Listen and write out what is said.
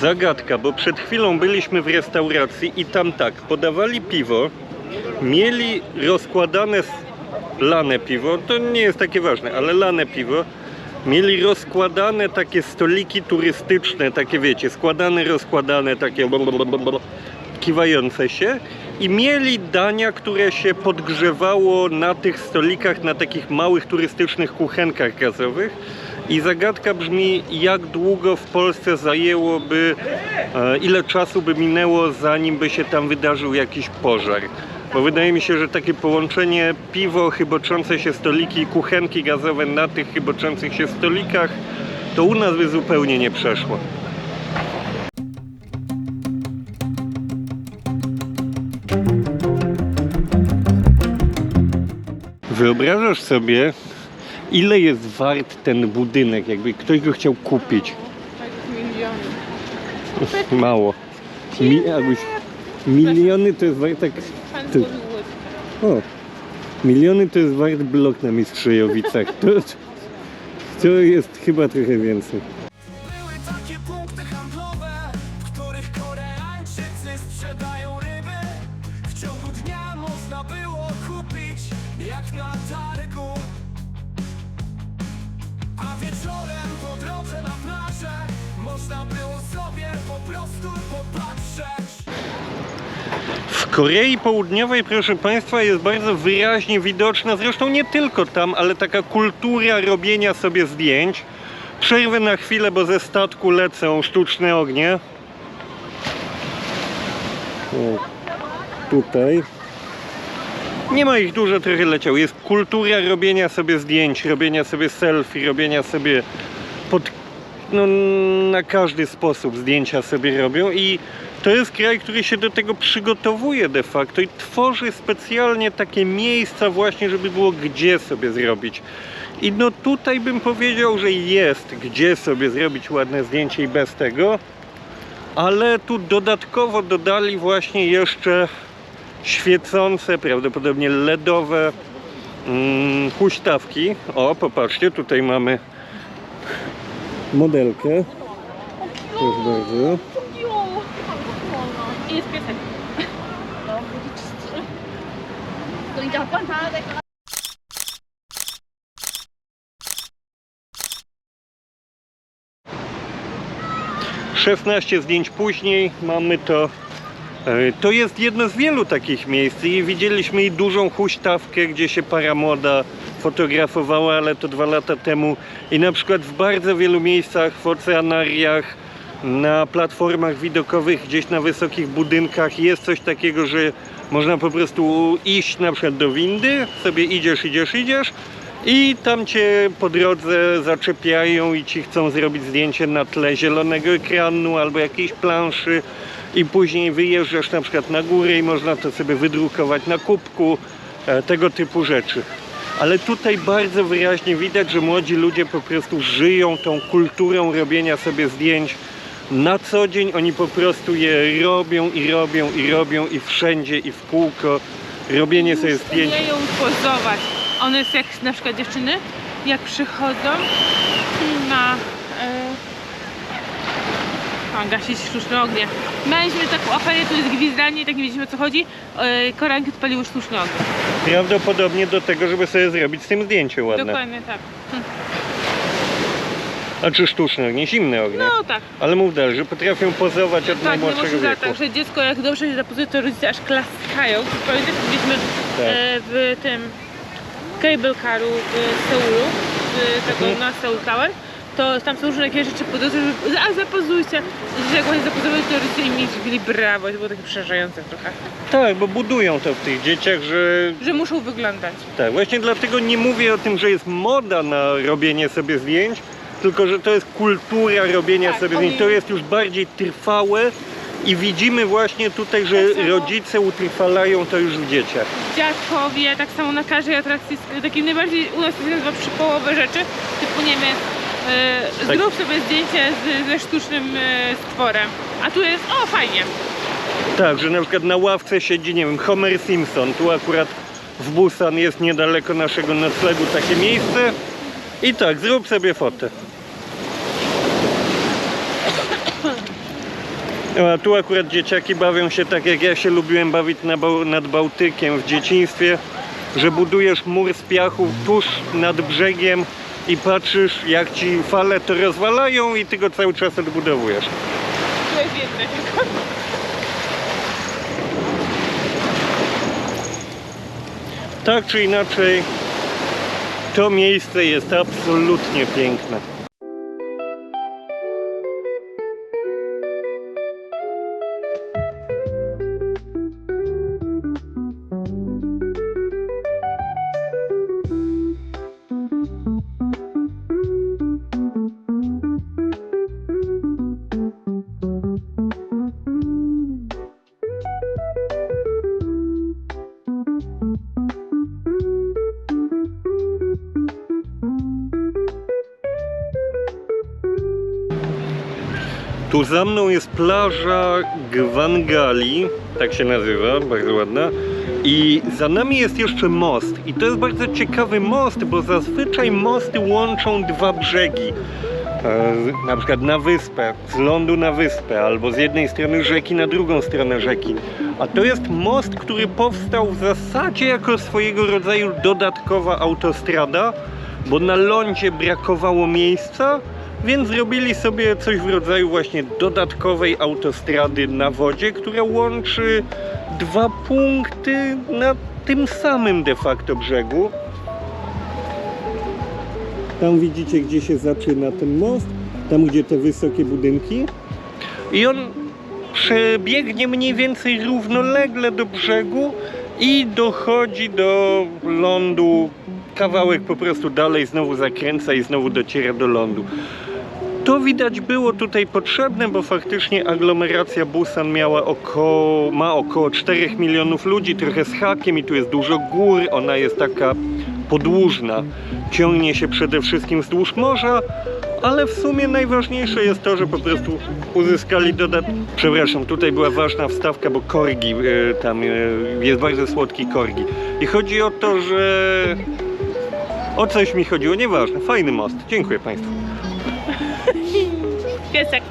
Zagadka, bo przed chwilą byliśmy w restauracji i tam tak, podawali piwo, mieli rozkładane lane piwo, to nie jest takie ważne, ale lane piwo, mieli rozkładane takie stoliki turystyczne, takie wiecie, składane, rozkładane, takie blablabla, kiwające się i mieli dania, które się podgrzewało na tych stolikach, na takich małych turystycznych kuchenkach gazowych. I zagadka brzmi, jak długo w Polsce zajęłoby, e, ile czasu by minęło, zanim by się tam wydarzył jakiś pożar. Bo wydaje mi się, że takie połączenie piwo, chyboczące się stoliki i kuchenki gazowe na tych chyboczących się stolikach, to u nas by zupełnie nie przeszło. Wyobrażasz sobie, ile jest wart ten budynek, jakby ktoś go chciał kupić? Mało. Mi, miliony to jest wart tak... Ty, o, miliony to jest wart blok na Mistrzejowicach. To, to jest chyba trochę więcej. Korei Południowej, proszę Państwa, jest bardzo wyraźnie widoczna, zresztą nie tylko tam, ale taka kultura robienia sobie zdjęć. Przerwę na chwilę, bo ze statku lecą sztuczne ognie. O, tutaj. Nie ma ich dużo, trochę leciał. Jest kultura robienia sobie zdjęć, robienia sobie selfie, robienia sobie pod no, na każdy sposób zdjęcia sobie robią i to jest kraj, który się do tego przygotowuje de facto i tworzy specjalnie takie miejsca właśnie, żeby było gdzie sobie zrobić. I no tutaj bym powiedział, że jest gdzie sobie zrobić ładne zdjęcie i bez tego, ale tu dodatkowo dodali właśnie jeszcze świecące, prawdopodobnie LEDowe mm, huśtawki. O, popatrzcie, tutaj mamy modelkę. Proszę bardzo. I jest piesek. No, pan. 16 zdjęć później mamy to. E, To jest jedno z wielu takich miejsc i widzieliśmy i dużą huśtawkę, gdzie się para młoda fotografowała, ale to dwa lata temu. I na przykład w bardzo wielu miejscach, w oceanariach, na platformach widokowych, gdzieś na wysokich budynkach jest coś takiego, że można po prostu iść na przykład do windy, sobie idziesz, idziesz, idziesz i tam cię po drodze zaczepiają i ci chcą zrobić zdjęcie na tle zielonego ekranu albo jakiejś planszy i później wyjeżdżasz na przykład na górę i można to sobie wydrukować na kubku, e, tego typu rzeczy. Ale tutaj bardzo wyraźnie widać, że młodzi ludzie po prostu żyją tą kulturą robienia sobie zdjęć na co dzień. Oni po prostu je robią i robią i robią i wszędzie i w kółko. Robienie sobie zdjęć. umieją pozować. One jest jak na przykład dziewczyny, jak przychodzą na... E, a, gasić sztuczne ognie. Mieliśmy taką aferę, tu jest gwizdanie i tak nie wiedzieliśmy o co chodzi. E, Koreanki odpaliły sztuczne ognie. Prawdopodobnie do tego, żeby sobie zrobić z tym zdjęcie ładne. Dokładnie tak. A czy sztuczne ognie, zimne ognie. No tak. Ale mów dalej, że potrafią pozować od Tak, najmłodszego wieku. tak, że dziecko jak dobrze się zapozuje, to rodzice aż klaskają. Pamiętasz, byliśmy Tak. e, w tym cable caru w Seulu, w tego Mhm. na Seoul Tower, to tam są różne takie rzeczy po drodze, żeby a zapozujcie. Że jak właśnie zapozowali, to rodzice im byli brawo, to było takie przerażające trochę. Tak, bo budują to w tych dzieciach, że Że muszą wyglądać. tak, właśnie dlatego nie mówię o tym, że jest moda na robienie sobie zdjęć, tylko że to jest kultura robienia Tak, sobie oni- zdjęć. To jest już bardziej trwałe i widzimy właśnie tutaj, że Tak rodzice utrwalają to już w dzieciach. Dziadkowie, tak samo na każdej atrakcji, takim najbardziej u nas to się nazywa przypołowe rzeczy, typu nie wiem, Tak. zrób sobie zdjęcie z, ze sztucznym e, stworem. A tu jest, o fajnie. Tak, że na przykład na ławce siedzi, nie wiem, Homer Simpson. Tu akurat w Busan jest niedaleko naszego noclegu takie miejsce. I tak, zrób sobie fotę. No, A tu akurat dzieciaki bawią się tak jak ja się lubiłem bawić na Bał- nad Bałtykiem w dzieciństwie, że budujesz mur z piachu tuż nad brzegiem i patrzysz jak ci fale to rozwalają i ty go cały czas odbudowujesz. To jest jedno tylko. Tak czy inaczej, to miejsce jest absolutnie piękne. Tu za mną jest plaża Gwangali, tak się nazywa, bardzo ładna. I za nami jest jeszcze most. I to jest bardzo ciekawy most, bo zazwyczaj mosty łączą dwa brzegi. E, na przykład na wyspę, z lądu na wyspę, albo z jednej strony rzeki na drugą stronę rzeki. A to jest most, który powstał w zasadzie jako swojego rodzaju dodatkowa autostrada, bo na lądzie brakowało miejsca, więc zrobili sobie coś w rodzaju właśnie dodatkowej autostrady na wodzie, która łączy dwa punkty na tym samym de facto brzegu. Tam widzicie, gdzie się zaczyna ten most, tam gdzie te wysokie budynki. I on przebiegnie mniej więcej równolegle do brzegu i dochodzi do lądu. Kawałek po prostu dalej znowu zakręca i znowu dociera do lądu. To widać było tutaj potrzebne, bo faktycznie aglomeracja Busan miała około, ma około 4 milionów ludzi, trochę z hakiem i tu jest dużo gór, ona jest taka podłużna, ciągnie się przede wszystkim wzdłuż morza, ale w sumie najważniejsze jest to, że po prostu uzyskali dodat... Przepraszam, tutaj była ważna wstawka, bo korgi, e, tam e, jest bardzo słodki korgi. I chodzi o to, że... O coś mi chodziło, nieważne, fajny most. Dziękuję Państwu. Piesek.